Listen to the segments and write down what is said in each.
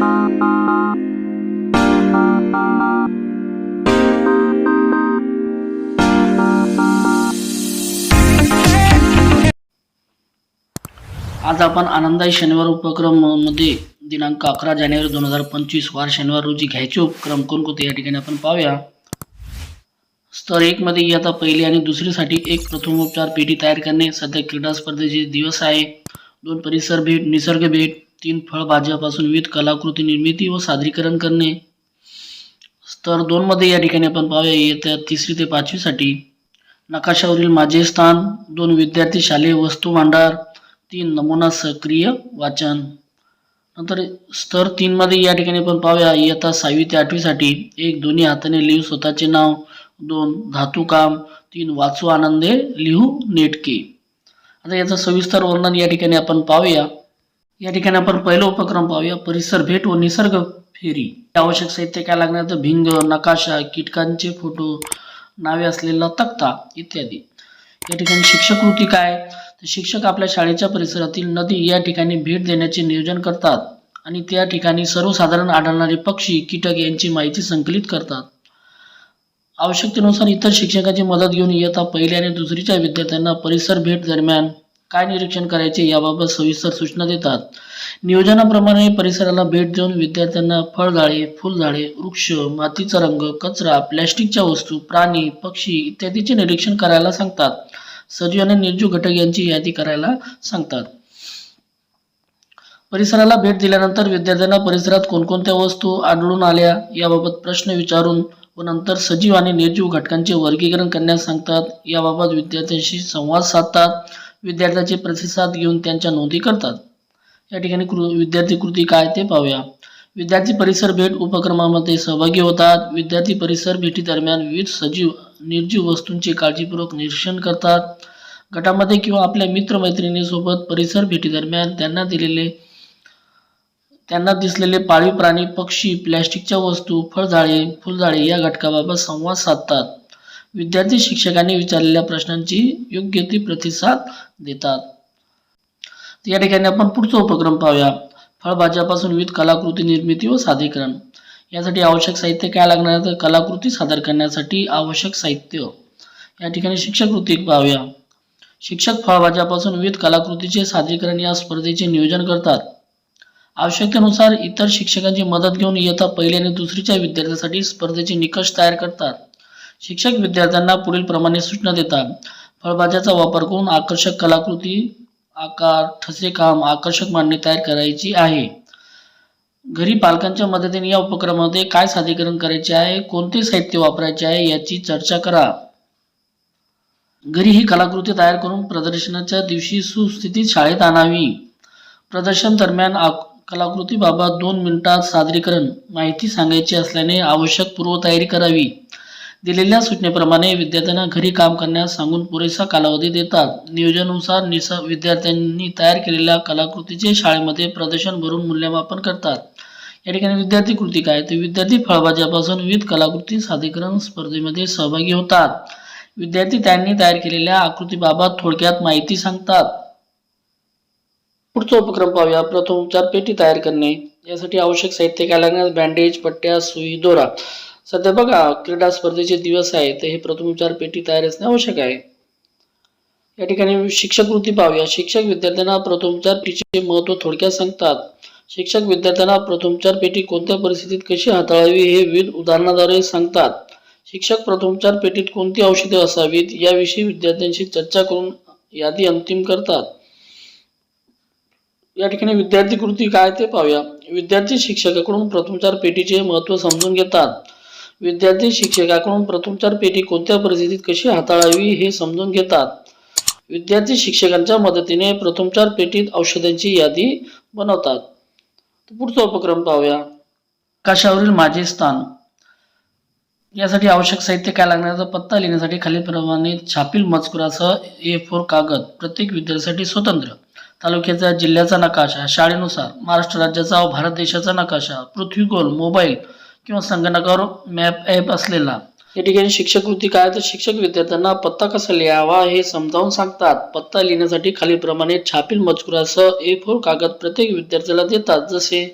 आज आपण आनंदाई शनिवार उपक्रममध्ये दिनांक अकरा जानेवारी दोन हजार पंचवीस वार शनिवार रोजी घ्यायचे उपक्रम कोणकोणते या ठिकाणी आपण पाहूया. स्तर एक मध्ये इयत्ता पहिली आणि दुसरीसाठी एक प्रथमोपचार पेटी तयार करणे सध्या क्रीडा स्पर्धेचे दिवस आहे. दोन परिसर भेट निसर्ग भेट तीन फळभाज्यापासून विविध कलाकृती निर्मिती व सादरीकरण करणे. स्तर दोनमध्ये या ठिकाणी आपण पाहूया येत्या तिसरी ते पाचवीसाठी नकाशावरील माझे स्थान दोन विद्यार्थी शालेय वस्तू भांडार तीन नमुना सक्रिय वाचन. नंतर स्तर तीनमध्ये या ठिकाणी आपण पाहूया इयत्ता सहावी ते आठवीसाठी एक दोन्ही हाताने लिहू स्वतःचे नाव दोन धातू काम तीन वाचू आनंदे लिहू नेटके. आता याचं सविस्तर वर्णन या ठिकाणी आपण पाहूया. या ठिकाणी आपण पहिला उपक्रम पाहूया. परिसर भेट व निसर्ग फेरी. आवश्यक साहित्य काय लागणार तर भिंग नकाशा कीटकांचे फोटो नावे असलेला तक्ता इत्यादी. या ठिकाणी शिक्षक कृती काय? तर शिक्षक आपल्या शाळेच्या परिसरातील नदी या ठिकाणी भेट देण्याचे नियोजन करतात आणि त्या ठिकाणी सर्वसाधारण आढळणारे पक्षी कीटक यांची माहिती संकलित करतात. आवश्यकतेनुसार इतर शिक्षकाची मदत घेऊन इयत्ता पहिल्या आणि दुसरीच्या विद्यार्थ्यांना परिसर भेट दरम्यान काय निरीक्षण करायचे याबाबत सविस्तर सूचना देतात. नियोजनाप्रमाणे परिसराला भेट देऊन विद्यार्थ्यांना फळझाडे फुलझाडे वृक्ष मातीचा रंग कचरा प्लॅस्टिकच्या वस्तू प्राणी पक्षी इत्यादीचे निरीक्षण करायला सांगतात. सजीव आणि निर्जीव घटक यांची यादी करायला सांगतात. परिसराला भेट दिल्यानंतर विद्यार्थ्यांना परिसरात कोणकोणत्या वस्तू आढळून आल्या याबाबत प्रश्न विचारून व नंतर सजीव आणि निर्जीव घटकांचे वर्गीकरण करण्यास सांगतात. याबाबत विद्यार्थ्यांशी संवाद साधतात. विद्यार्थ्यांचे प्रतिसाद घेऊन त्यांच्या नोंदी करतात. या ठिकाणी कृ विद्यार्थी कृती काय ते पाहूया. विद्यार्थी परिसर भेट उपक्रमामध्ये सहभागी होतात. विद्यार्थी परिसर भेटीदरम्यान विविध सजीव निर्जीव वस्तूंचे काळजीपूर्वक निरीक्षण करतात. गटामध्ये किंवा आपल्या मित्रमैत्रिणीसोबत परिसर भेटीदरम्यान त्यांना दिलेले त्यांना दिसलेले पाळीव प्राणी पक्षी प्लॅस्टिकच्या वस्तू फळझाडे फुलझाडे या घटकाबाबत संवाद साधतात. विद्यार्थी शिक्षकांनी विचारलेल्या प्रश्नांची योग्य ती प्रतिसाद देतात. या ठिकाणी आपण पुढचा उपक्रम पाहूया. फळभाज्यापासून विविध कलाकृती निर्मिती व सादरीकरण. यासाठी आवश्यक साहित्य काय लागणार आहे? तर कलाकृती सादर करण्यासाठी आवश्यक साहित्य. या ठिकाणी शिक्षक कृती पाहूया. शिक्षक फळभाज्यापासून विविध कलाकृतीचे सादरीकरण या स्पर्धेचे नियोजन करतात. आवश्यकतेनुसार इतर शिक्षकांची मदत घेऊन इयत्ता पहिली आणि दुसरीच्या विद्यार्थ्यांसाठी स्पर्धेचे निकष तयार करतात. शिक्षक विद्यार्थ्यांना पुढील प्रमाणे सूचना देतात. फळभाज्याचा वापर करून आकर्षक कलाकृती आकार ठसे काम आकर्षक मांडणी तयार करायची आहे. घरी पालकांच्या मदतीने या उपक्रमामध्ये काय सादरीकरण करायचे आहे कोणते साहित्य वापरायचे आहे याची चर्चा करा. घरी ही कलाकृती तयार करून प्रदर्शनाच्या दिवशी सुस्थितीत शाळेत आणावी. प्रदर्शन दरम्यान आक- कलाकृतीबाबत दोन मिनिटात सादरीकरण माहिती सांगायची असल्याने आवश्यक पूर्वतयारी करावी. दिलेल्या सूचनेप्रमाणे विद्यार्थ्यांना घरी काम करण्यास सांगून पुरेसा कालावधी देतात. नियोजनानुसार निस विद्यार्थ्यांनी तयार केलेल्या कलाकृतीचे शाळेमध्ये प्रदर्शन भरून मूल्यमापन करतात. या ठिकाणी विद्यार्थी कृती काय? तर विद्यार्थी फळभाज्यापासून विविध कलाकृती सादरीकरण स्पर्धेमध्ये सहभागी होतात. विद्यार्थी त्यांनी तयार केलेल्या आकृतीबाबत थोडक्यात माहिती सांगतात. पुढचा उपक्रम पाहूया. प्रथम उपचार पेटी तयार करणे. यासाठी आवश्यक साहित्य काय लागणार बँडेज पट्ट्या सुई दोरा. सध्या बघा क्रीडा स्पर्धेचे दिवस आहे तर हे प्रथमोपचार पेटी तयार असणे आवश्यक आहे. या ठिकाणी शिक्षक वृत्ती पाहूया शिक्षक विद्यार्थ्यांना प्रथमोपचार पेटीचे महत्त्व थोडक्यात सांगतात. शिक्षक विद्यार्थ्यांना प्रथमोपचार पेटी कोणत्या परिस्थितीत कशी हाताळावी हे विविध उदाहरणाद्वारे सांगतात. शिक्षक प्रथमोपचार पेटीत कोणती औषधे असावीत याविषयी विद्यार्थ्यांशी चर्चा करून यादी अंतिम करतात. या ठिकाणी विद्यार्थी कृती काय ते पाहूया. विद्यार्थी शिक्षकाकडून प्रथमोपचार पेटीचे महत्त्व समजून घेतात. विद्यार्थी शिक्षकाकडून प्रथमचार पेटी कोणत्या परिस्थितीत कशी हाताळावी हे समजून घेतात. विद्यार्थी शिक्षकांच्या मदतीने प्रथमचार पेटीत औषधांची यादी बनवतात. पुढचा उपक्रम पाहूया. काशावरील माझे स्थान. यासाठी आवश्यक साहित्य काय लागण्याचा पत्ता लिहिण्यासाठी खालीलप्रमाणे छापील मजकुरासह ए फोर कागद. प्रत्येक विद्यार्थ्यासाठी स्वतंत्र. तालुक्याचा जिल्ह्याचा नकाशा शाळेनुसार महाराष्ट्र राज्याचा व भारत देशाचा नकाशा पृथ्वीगोल मोबाईल किंवा संगणकावर मॅप ॲप असलेला. या ठिकाणी शिक्षक कृती काय तर शिक्षक विद्यार्थ्यांना पत्ता कसा लिहावा हे समजावून सांगतात. पत्ता लिहिण्यासाठी खालीलप्रमाणे छापील मजकुरासह ए फोर कागद प्रत्येक विद्यार्थ्याला देतात. जसे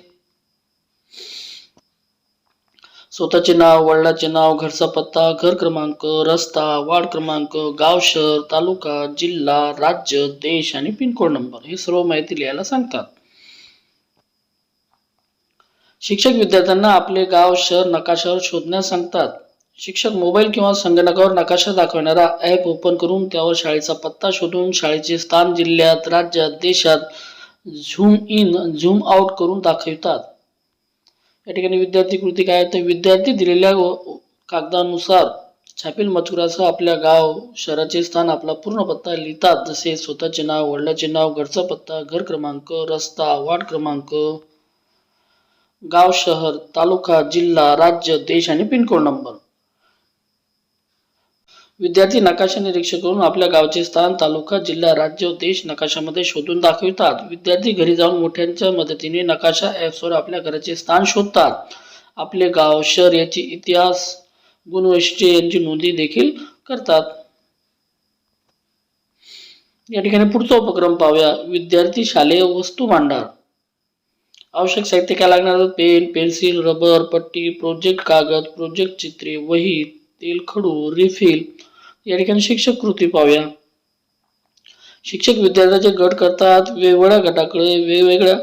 स्वतःचे नाव वडिलाचे नाव घरचा पत्ता घर क्रमांक रस्ता वार्ड क्रमांक गाव शहर तालुका जिल्हा राज्य देश आणि पिनकोड नंबर ही सर्व माहिती लिहायला सांगतात. शिक्षक विद्यार्थ्यांना आपले गाव शहर नकाशावर शोधण्यास सांगतात. शिक्षक मोबाईल किंवा संगणकावर नकाशा दाखवणारा ॲप ओपन करून त्यावर शाळेचा पत्ता शोधून शाळेचे स्थान जिल्ह्यात राज्यात देशात झूम इन झूम आउट करून दाखवितात. या ठिकाणी विद्यार्थी कृती काय तर विद्यार्थी दिलेल्या व- कागदानुसार छापील मजकुरासह आपल्या गाव शहराचे स्थान आपला पूर्ण पत्ता लिहितात. जसे स्वतःचे नाव वडिलाचे नाव घरचा पत्ता घर क्रमांक रस्ता वार्ड क्रमांक गाव शहर तालुका जिल्हा राज्य देश आणि पिनकोड नंबर. विद्यार्थी नकाशा निरीक्षण करून आपल्या गावचे स्थान तालुका जिल्हा राज्य देश नकाशामध्ये शोधून दाखवितात. विद्यार्थी घरी जाऊन मोठ्यांच्या मदतीने नकाशा ॲप्सवर आपल्या घराचे स्थान शोधतात. आपले गाव शहर याची इतिहास गुणवैशिष्ट्ये यांची नोंदी देखील करतात. या ठिकाणी पुढचा उपक्रम पाहूया. विद्यार्थी शालेय वस्तू भांडार. आवश्यक साहित्य काय लागणार? पेन पेन्सिल रबर पट्टी प्रोजेक्ट कागद प्रोजेक्ट चित्रे वही तेल खडू रिफिल. या ठिकाणी शिक्षक कृती पाहूया. शिक्षक विद्यार्थ्याचे गट करतात वेगवेगळ्या गटाकडे वेगवेगळ्या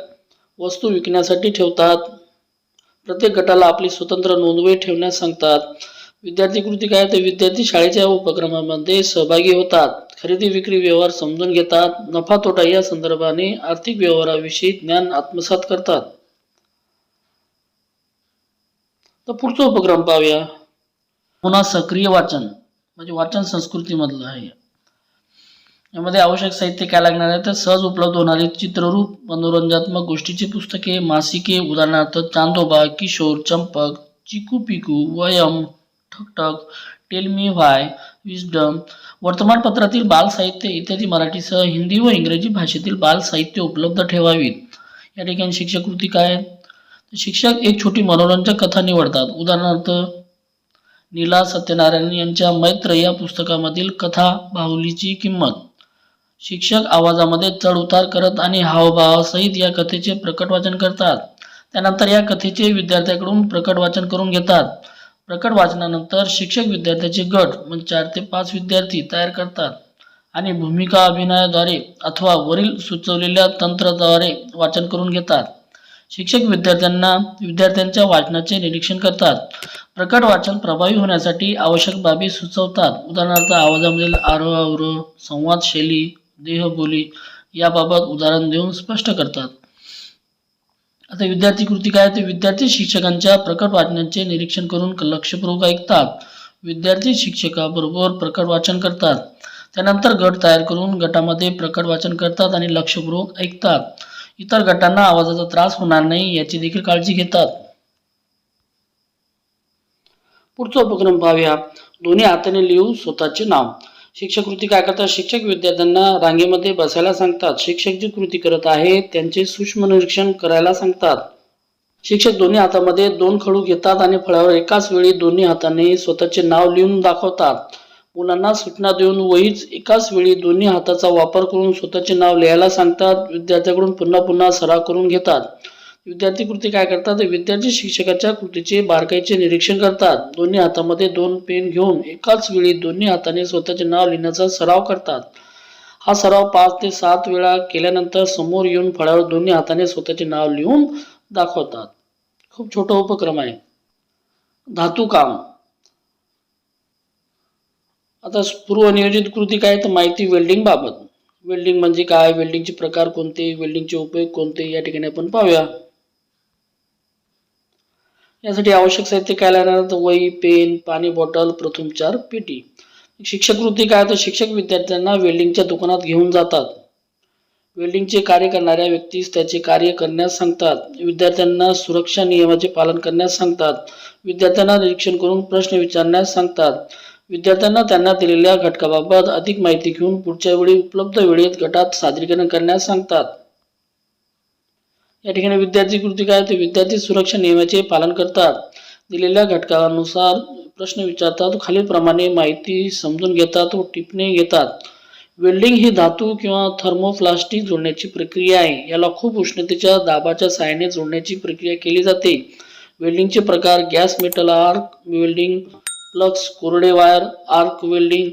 वस्तू विकण्यासाठी ठेवतात. प्रत्येक गटाला आपली स्वतंत्र नोंदवही ठेवण्यास सांगतात. विद्यार्थी कृती काय तर विद्यार्थी शाळेच्या उपक्रमामध्ये सहभागी होतात. खरेदी विक्री व्यवहार समजून घेतात. नफा तोटा या संदर्भाने आर्थिक व्यवहाराविषयी ज्ञान आत्मसात करतात. तर पुढचा उपक्रम पाहूया. पुन्हा सक्रिय वाचन म्हणजे वाचन संस्कृतीमधलं आहे. यामध्ये आवश्यक साहित्य काय लागणार आहे? तर सहज उपलब्ध होणारी चित्ररूप मनोरंजनात्मक गोष्टीची पुस्तके मासिके उदाहरणार्थ Chandoba Kishore Champak Chikoo Piku Vayam Thakthak tell me why wisdom वर्तमानपत्रातील बाल साहित्य इत्यादी मराठीसह हिंदी व इंग्रजी भाषेतील बाल साहित्य उपलब्ध ठेवावीत. या ठिकाणी शिक्षक कृती काय शिक्षक एक छोटी मनोरंजक कथा निवडतात. उदाहरणार्थ नीला सत्यनारायण यांच्या मैत्र या पुस्तकामधील कथा बाहुलीची किंमत. शिक्षक आवाजामध्ये चढउतार करत आणि हावभावासहित या कथेचे प्रकट वाचन करतात. त्यानंतर या कथेचे विद्यार्थ्याकडून प्रकट वाचन करून घेतात. प्रकट वाचनानंतर शिक्षक विद्यार्थ्याचे गट म्हणजे चार ते पाच विद्यार्थी तयार करतात आणि भूमिका अभिनयाद्वारे अथवा वरील सुचवलेल्या तंत्राद्वारे वाचन करून घेतात. शिक्षक विद्यार्थ्यांना विद्यार्थ्यांच्या वाचनाचे निरीक्षण करतात. प्रकट वाचन प्रभावी होण्यासाठी आवश्यक बाबी सुचवतात. उदाहरणार्थ आवाजामधील आरोह अवरोह संवाद शैली देहबोली याबाबत उदाहरण देऊन स्पष्ट करतात. आता विद्यार्थी कृती काय? ते विद्यार्थी शिक्षकांच्या प्रकट वाचनाचे निरीक्षण करून लक्षपूर्वक ऐकतात. विद्यार्थी शिक्षकाबरोबर प्रकट वाचन करतात. त्यानंतर गट तयार करून गटामध्ये प्रकट वाचन करतात आणि लक्षपूर्वक ऐकतात. इतर गटांना आवाजाचा त्रास होणार नाही याची देखील काळजी घेतात. पुढचा उपक्रम पाहूया. दोन्ही हाताने लिहू स्वतःचे नाव. शिक्षक कृती काय करतात? शिक्षक विद्यार्थ्यांना रांगेमध्ये बसायला सांगतात. शिक्षक जी कृती करत आहेत त्यांचे सूक्ष्म निरीक्षण करायला सांगतात. शिक्षक दोन्ही हातामध्ये दोन खडू घेतात आणि फळावर एकाच वेळी दोन्ही हाताने स्वतःचे नाव लिहून दाखवतात. मुलांना सूचना देऊन वहीच एकाच वेळी दोन्ही हाताचा वापर करून स्वतःचे नाव लिहायला सांगतात. विद्यार्थ्याकडून पुन्हा पुन्हा सराव करून घेतात. विद्यार्थी कृती काय करतात? विद्यार्थी शिक्षकाच्या कृतीचे बारकाईचे निरीक्षण करतात. दोन्ही हातामध्ये दोन पेन घेऊन एकाच वेळी दोन्ही हाताने स्वतःचे नाव लिहिण्याचा सराव करतात. हा सराव पाच ते सात वेळा केल्यानंतर समोर येऊन फळ्यावर दोन्ही हाताने स्वतःचे नाव लिहून दाखवतात. खूप छोटा उपक्रम आहे. धातू काम. आता पूर्वनियोजित कृती काय? तर माहिती वेल्डिंग बाबत. वेल्डिंग म्हणजे काय? वेल्डिंगचे प्रकार कोणते? वेल्डिंगचे उपयोग कोणते? या ठिकाणी आपण पाहूया. यासाठी आवश्यक साहित्य काय लागणार? तर वही पेन पाणी बॉटल प्रथमचार पेटी. शिक्षक वृत्ती काय? तर शिक्षक विद्यार्थ्यांना वेल्डिंगच्या दुकानात घेऊन जातात. वेल्डिंगचे कार्य करणाऱ्या व्यक्तीस त्याचे कार्य करण्यास सांगतात. विद्यार्थ्यांना सुरक्षा नियमाचे पालन करण्यास सांगतात. विद्यार्थ्यांना निरीक्षण करून प्रश्न विचारण्यास सांगतात. विद्यार्थ्यांना त्यांना दिलेल्या घटकाबाबत अधिक माहिती घेऊन पुढच्या वेळी उपलब्ध वेळेत गटात सादरीकरण करण्यास सांगतात. या ठिकाणी विद्यार्थी कृती काय ते विद्यार्थी सुरक्षा नियमाचे पालन करतात. दिलेल्या घटकानुसार प्रश्न विचारतात खालीलप्रमाणे माहिती समजून घेतात व टिपणे घेतात. वेल्डिंग ही धातू किंवा थर्मोप्लास्टिक जोडण्याची प्रक्रिया आहे. याला खूप उष्णतेच्या दाबाच्या साहाय्याने जोडण्याची प्रक्रिया केली जाते. वेल्डिंगचे प्रकार gas metal arc welding flux cored wire arc welding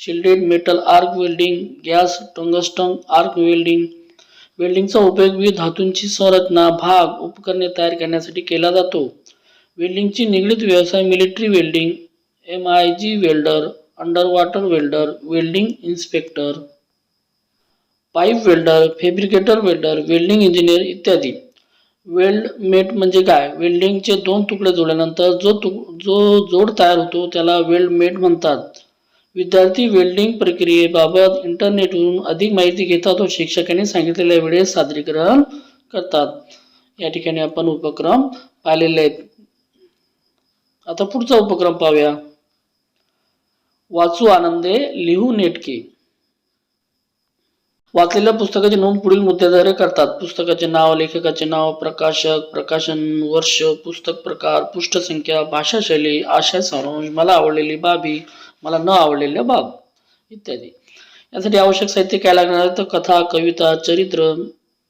shielded metal arc welding gas tungsten arc welding वेल्डिंगचा उपयोग विविध धातूंची संरचना भाग उपकरणे तयार करण्यासाठी केला जातो. वेल्डिंगची निगडीत व्यवसाय military welding M I G welder under water welder welding inspector pipe welder fabricator welder welding engineer इत्यादी. वेल्ड मेट म्हणजे काय? वेल्डिंगचे दोन तुकडे जोडल्यानंतर जो तु जो जोड तयार होतो त्याला वेल्ड मेट म्हणतात. विद्यार्थी वेल्डिंग प्रक्रियेबाबत इंटरनेटवरून अधिक माहिती घेतात व शिक्षकांनी सांगितलेल्या वेळेस सादरीकरण करतात. या ठिकाणी आपण उपक्रम पाहिलेले आहेत. आता पुढचा उपक्रम पाहूया. वाचू आनंदे लिहू नेटके. वाचलेल्या पुस्तकाची नोंद पुढील मुद्द्याद्वारे करतात. पुस्तकाचे नाव लेखकाचे नाव प्रकाशक प्रकाशन वर्ष पुस्तक प्रकार पृष्ठसंख्या भाषाशैली आशय सारांश मला आवडलेली बाबी मला न आवडलेल्या बाब इत्यादी. यासाठी आवश्यक साहित्य काय लागणार? तर कथा कविता चरित्र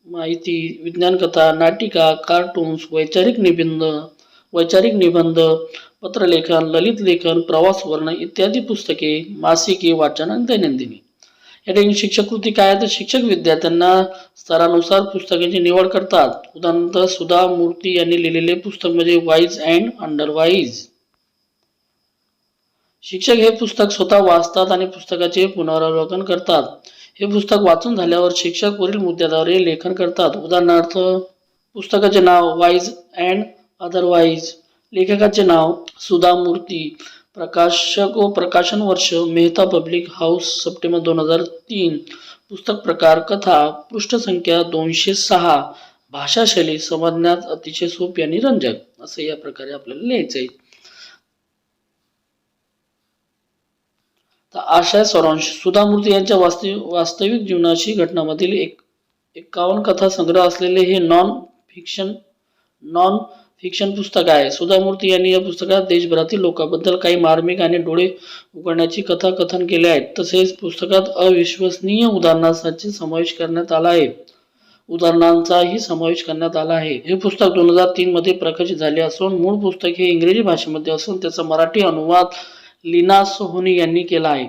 माहिती विज्ञान कथा नाटिका कार्टून्स वैचारिक निबंध वैचारिक निबंध पत्रलेखन ललित लेखन प्रवास वर्णन इत्यादी पुस्तके मासिके वाचन आणि दैनंदिनी. या ठिकाणी शिक्षक कृती काय आहे? तर शिक्षक विद्यार्थ्यांना स्तरानुसार पुस्तकांची निवड करतात. उदाहरणार्थ सुधा मूर्ती यांनी लिहिलेले पुस्तक म्हणजे वाईज अँड अंडरवाईज शिक्षक हे पुस्तक स्वतः वाचतात आणि पुस्तकाचे पुनरावलोकन करतात. हे पुस्तक वाचून झाल्यावर शिक्षक वरील मुद्द्याद्वारे लेखन करतात. उदाहरणार्थ पुस्तकाचे नाव वाईज अँड अदरवाईज लेखकाचे नाव सुधा मूर्ती. प्रकाशक व प्रकाशन वर्ष मेहता पब्लिक हाऊस सप्टेंबर दोन हजार तीन. पुस्तक प्रकार कथा पृष्ठसंख्या दोनशे सहा. भाषाशैली समजण्यात अतिशय सोपी आणि रंजक असं या प्रकारे आपल्याला लिहायचं आहे तर आशय सरांश सुधामूर्ती यांच्या वास्तविक वास्तविक जीवनाशी घटनामधील एक एकावन्न कथा संग्रह असलेले हे नॉन फिक्शन नॉन फिक्शन पुस्तक आहे. सुधामूर्ती यांनी या पुस्तकात देशभरातील लोकांबद्दल काही मार्मिक आणि डोळे उघडण्याची कथा कथन केले आहेत. तसेच पुस्तकात अविश्वसनीय उदाहरणांचा समावेश करण्यात आला आहे. उदाहरणांचाही समावेश करण्यात आला आहे. हे पुस्तक दोन हजार तीन मध्ये प्रकाशित झाले असून मूळ पुस्तक हे इंग्रजी भाषेमध्ये असून त्याचा मराठी अनुवाद लीना सोहोनी यांनी केला आहे.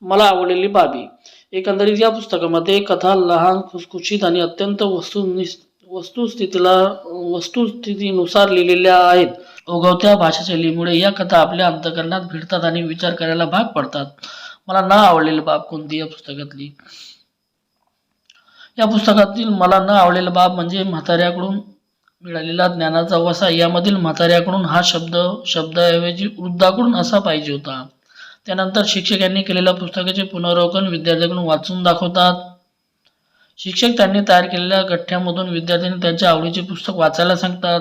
मला आवडलेली बाबी. एकंदरीत या पुस्तकामध्ये कथा लहान खुसखुशीत आणि अत्यंत वस्तुनिष्ठ वस्तुस्थितीला वस्तुस्थितीनुसार लिहिलेल्या आहेत. ओघवत्या भाषाशैलीमुळे या कथा आपल्या अंतकरणात भिडतात आणि विचार करायला भाग पडतात. मला न आवडलेली बाब कोणती या पुस्तकातली? या पुस्तकातील मला न आवडलेला बाब म्हणजे म्हाताऱ्याकडून मिळालेला ज्ञानाचा वसा यामधील म्हाताऱ्याकडून हा शब्द शब्दाऐवजी वृद्धाकडून असा पाहिजे होता. त्यानंतर शिक्षकांनी केलेल्या पुस्तकाचे पुनरावलोकन विद्यार्थ्याकडून वाचून दाखवतात. शिक्षक त्यांनी तयार केलेल्या गठ्ठ्यामधून विद्यार्थ्यांनी त्यांच्या आवडीचे पुस्तक वाचायला सांगतात.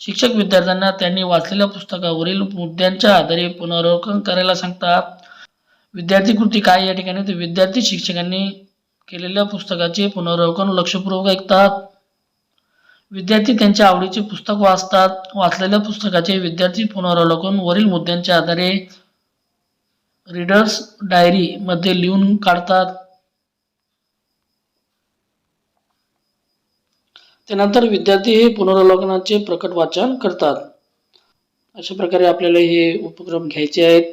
शिक्षक विद्यार्थ्यांना त्यांनी वाचलेल्या पुस्तकावरील मुद्द्यांच्या आधारे पुनरावलोकन करायला सांगतात. विद्यार्थी कृती काय? या ठिकाणी ते विद्यार्थी शिक्षकांनी केलेल्या पुस्तकाचे पुनरावलोकन लक्षपूर्वक ऐकतात. विद्यार्थी त्यांच्या आवडीचे पुस्तक वाचतात. वाचलेल्या पुस्तकाचे विद्यार्थी पुनरावलोकन वरील मुद्द्यांच्या आधारे रीडर्स डायरी मध्ये लिहून काढतात. त्यानंतर विद्यार्थी हे पुनरावलोकनाचे प्रकट वाचन करतात. अशा प्रकारे आपल्याला हे उपक्रम घ्यायचे आहेत.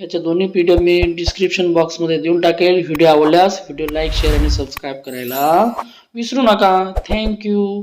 याच्या दोन्ही पी डी एफ मी डिस्क्रिप्शन बॉक्समध्ये देऊन टाकेल. व्हिडिओ आवडल्यास व्हिडिओ लाईक शेअर आणि सबस्क्राईब करायला विसरू नका. थँक्यू